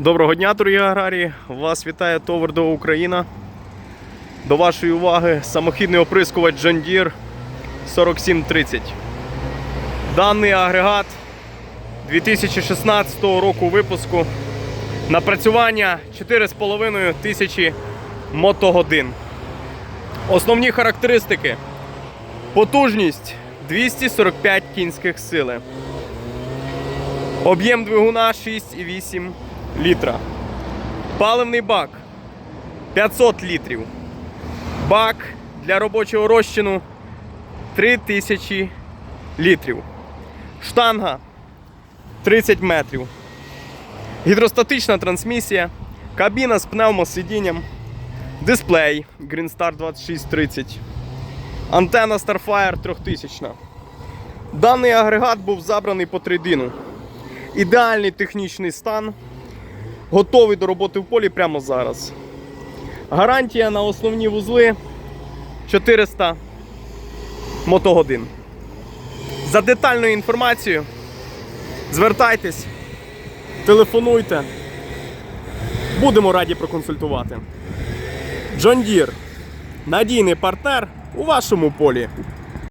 Доброго дня, дорогі аграрії! Вас вітає Товардо Україна. До вашої уваги самохідний оприскувач John Deere 4730. Даний агрегат 2016 року випуску. Напрацювання 4,5 тисячі мотогодин. Основні характеристики. Потужність 245 кінських сили. Об'єм двигуна 6,8 літра. Паливний бак 500 літрів. Бак для робочого розчину 3000 літрів. Штанга 30 метрів. Гідростатична трансмісія. Кабіна з пневмосидінням. Дисплей Greenstar 2630. Антенна Starfire 3000. Даний агрегат був забраний по трейдину. Ідеальний технічний стан. Готовий до роботи в полі прямо зараз. Гарантія на основні вузли 400 мотогодин. За детальною інформацією звертайтесь, телефонуйте. Будемо раді проконсультувати. John Deere – надійний партнер у вашому полі.